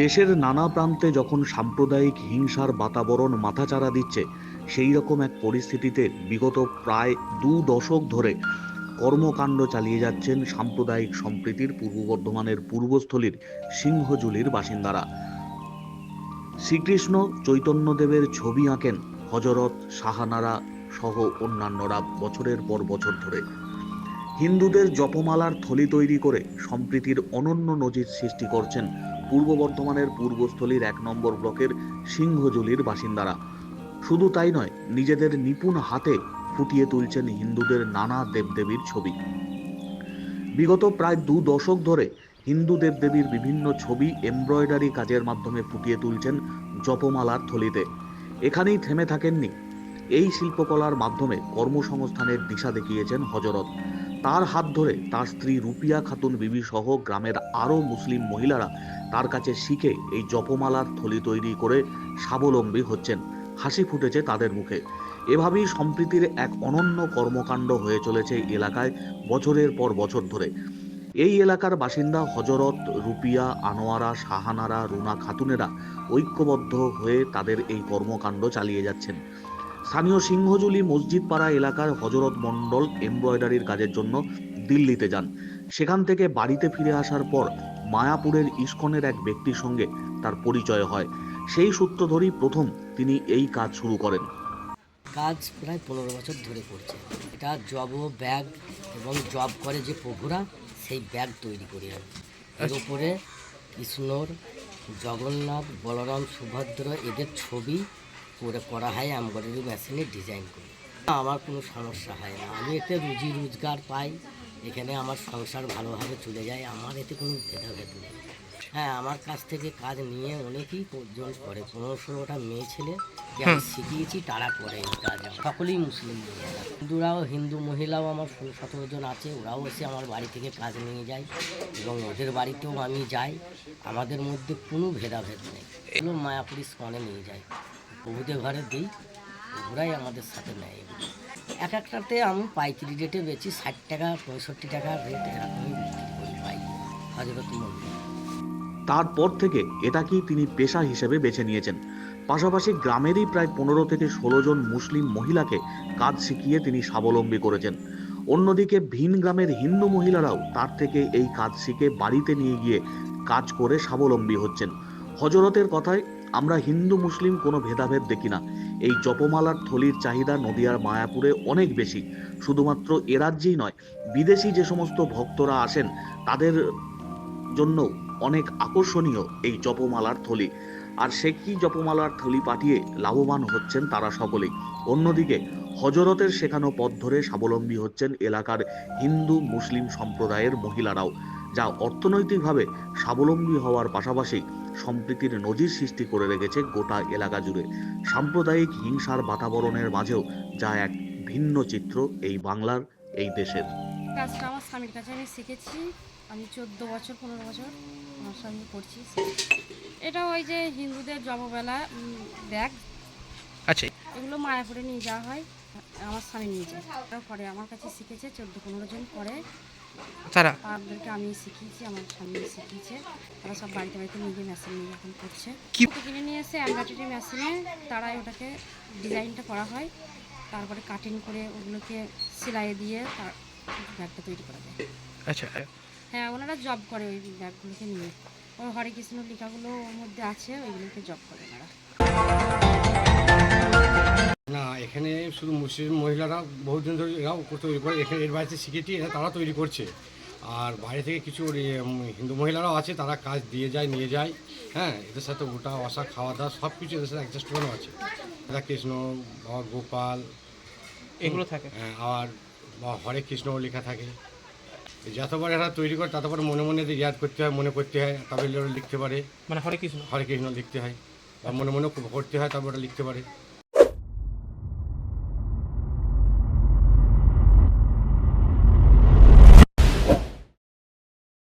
দেশের নানা প্রান্তে যখন সাম্প্রদায়িক হিংসার বাতাবরণ মাথাচাড়া দিচ্ছে, সেই রকম এক পরিস্থিতিতে বিগত প্রায় দু দশক ধরে কর্মকাণ্ড চালিয়ে যাচ্ছেন সাম্প্রদায়িক সম্প্রীতির পূর্ব বর্ধমানের পূর্বস্থলীর সিংহজুলির বাসিন্দারা। শ্রীকৃষ্ণ চৈতন্যদেবের ছবি আঁকেন হজরত শাহানারা সহ অন্যান্যরা বছরের পর বছর ধরে। হিন্দুদের জপমালার থলি তৈরি করে সম্প্রীতির অনন্য নজির সৃষ্টি করছেন পূর্ব বর্ধমানের পূর্বস্থলীর এক নম্বর ব্লকের সিংহজুলির বাসিন্দারা। শুধু তাই নয়, নিজেদের নিপুণ হাতে ফুটিয়ে তুলছেন হিন্দুদের নানা দেবদেবীর ছবি। বিগত প্রায় দু দশক ধরে হিন্দু দেবদেবীর বিভিন্ন ছবি এমব্রয়ডারি কাজের মাধ্যমে ফুটিয়ে তুলছেন জপমালার থলিতে। এখানেই থেমে থাকেননি। এই শিল্পকলার মাধ্যমে কর্মসংস্থানের দিশা দেখিয়েছেন হজরত। তার হাত ধরে তার স্ত্রী রুপিয়া খাতুন বিবি সহ গ্রামের আরও মুসলিম মহিলারা তার কাছে শিখে এই জপমালার থলি তৈরি করে স্বাবলম্বী হচ্ছেন। হাসি ফুটেছে তাদের মুখে। এভাবেই সম্প্রীতির এক অনন্য কর্মকাণ্ড হয়ে চলেছে এলাকায় বছরের পর বছর ধরে। এই এলাকার বাসিন্দা হজরত রুপিয়া, আনোয়ারা, শাহানারা, রুনা খাতুনেরা ঐক্যবদ্ধ হয়ে তাদের এই কর্মকাণ্ড চালিয়ে যাচ্ছেন। স্থানীয় সিংহজুলি মসজিদ পাড়া এলাকার হজরত মণ্ডল এমব্রয়ডারির কাজের জন্য দিল্লিতে যান। সেখান থেকে বাড়িতে ফিরে আসার পর মায়াপুরের ইস্কনের এক ব্যক্তির সঙ্গে তার পরিচয় হয়। সেই সূত্র ধরেই প্রথম তিনি এই কাজ শুরু করেন। কাজ প্রায় পনেরো বছর ধরে করছে। এটা জব ও ব্যাগ এবং জব করে যে প্রভুরা সেই ব্যাগ তৈরি করি আমি এর উপরে কৃষ্ণর জগন্নাথ বলরাম সুভদ্র এদের ছবি করে করা হয় এমব্রয়ডারি মেশিনে ডিজাইন করি। আমার কোনো সমস্যা হয় না। আমি এতে রুজি রোজগার পাই এখানে আমার সংসার ভালোভাবে চলে যায় আমার এতে কোনো ভেদাভেদ নেই। হ্যাঁ আমার কাছ থেকে কাজ নিয়ে অনেকেই জন করে। পনেরো ষোলোটা মেয়ে ছেলে যে আমি শিখিয়েছি তারা করে এই কাজ। সকলেই মুসলিম মহিলা হিন্দুরাও হিন্দু মহিলাও আমার ষোলো সতেরো জন আছে ওরাও এসে আমার বাড়ি থেকে কাজ নিয়ে যায় এবং ওদের বাড়িতেও আমি যাই। আমাদের মধ্যে কোনো ভেদাভেদ নেই। এগুলো মায়াপুরি স্কনে নিয়ে যায়। প্রভুদের ঘরে দিই, ওরাই আমাদের সাথে নেয় এগুলো। এক একটাতে আমি পাইকারি রেটে বেচি, ষাট টাকা, পঁয়ষট্টি টাকা রেট মন্দির। তারপর থেকে এটাকেই তিনি পেশা হিসেবে বেছে নিয়েছেন। পাশাপাশি গ্রামেরই প্রায় পনেরো থেকে ষোলো জন মুসলিম মহিলাকে কাজ শিখিয়ে তিনি স্বাবলম্বী করেছেন। অন্যদিকে ভিন গ্রামের হিন্দু মহিলারাও তার থেকে এই কাজ শিখে বাড়িতে নিয়ে গিয়ে কাজ করে স্বাবলম্বী হচ্ছেন। হজরতের কথায় আমরা হিন্দু, মুসলিম কোনো ভেদাভেদ দেখি না। এই জপমালার থলির চাহিদা নদিয়ার মায়াপুরে অনেক বেশি। শুধুমাত্র এ রাজ্যেই নয়, বিদেশি যে সমস্ত ভক্তরা আসেন, তাদের জন্য অনেক আকর্ষণীয় এই জপমালার থলি। আর সে কি জপমালার থলি পাঠিয়ে লাভবান হচ্ছেন তারা সকলেই। অন্যদিকে, হজরতের শেখানো পথ ধরে স্বাবলম্বী হচ্ছেন এলাকার হিন্দু, মুসলিম সম্প্রদায়ের মহিলারাও। যা অর্থনৈতিকভাবে স্বাবলম্বী হওয়ার পাশাপাশি সম্প্রীতির নজির সৃষ্টি করে রেখেছে গোটা এলাকা জুড়ে। সাম্প্রদায়িক হিংসার বাতাবরণের মাঝেও যা এক ভিন্ন চিত্র এই বাংলার এই দেশের। কাজটা আমার স্বামীর কাছে আমি শিখেছি আমি চোদ্দ বছর পনেরো বছর আমার স্বামী করছি এটা ওই যে হিন্দুদের জববেলা ব্যাগ। আচ্ছা। এগুলো মায়াপুরে নিয়ে যাওয়া হয় আমার স্বামী নিয়ে যায়। তারা করে আমার কাছে শিখেছে চোদ্দ পনেরো জন করে। তারা? তাদেরকে আমি শিখিয়েছি আমার স্বামী শিখিয়েছে। তারা সব বাড়িতে বাড়িতে নিজে মেশিন নিয়ে এখন করছে। কি- কিনে নিয়ে এসে এমব্রয়ডারি মেশিনে তারাই ওটাকে ডিজাইনটা করা হয়। তারপরে কাটিং করে ওগুলোকে সেলাই দিয়ে তার ব্যাগটা তৈরি করা যায়। আচ্ছা। হ্যাঁ ওনারা জব করে ওই ব্যাগগুলোকে নিয়ে। ওই হরে কৃষ্ণ লেখাগুলো ওর মধ্যে আছে ওইগুলোকে জব করে ওনারা। না এখানে শুধু মুসলিম মহিলারা বহুদিন ধরে এরাও তৈরি করে এখানে এর বাড়িতে শিখেছি এরা তারা তৈরি করছে। আর বাইরে থেকে কিছু হিন্দু মহিলারাও আছে তারা কাজ দিয়ে যায় নিয়ে যায়। হ্যাঁ এদের সাথে ওটা বসা খাওয়া দাওয়া সব কিছু এদের সাথে অ্যাডজাস্ট করানো আছে। রাধা কৃষ্ণ বাবা গোপাল এগুলো থাকে। হ্যাঁ, আর বা হরে কৃষ্ণ লেখা থাকে। যতবার এরা তৈরি করে ততবার মনে মনে ইয়াদ করতে হয় মনে করতে হয় তবে লিখতে পারে। মানে হরে কৃষ্ণ? হরে কৃষ্ণ লিখতে হয় বা মনে মনে করতে হয় তবে ওটা লিখতে পারে।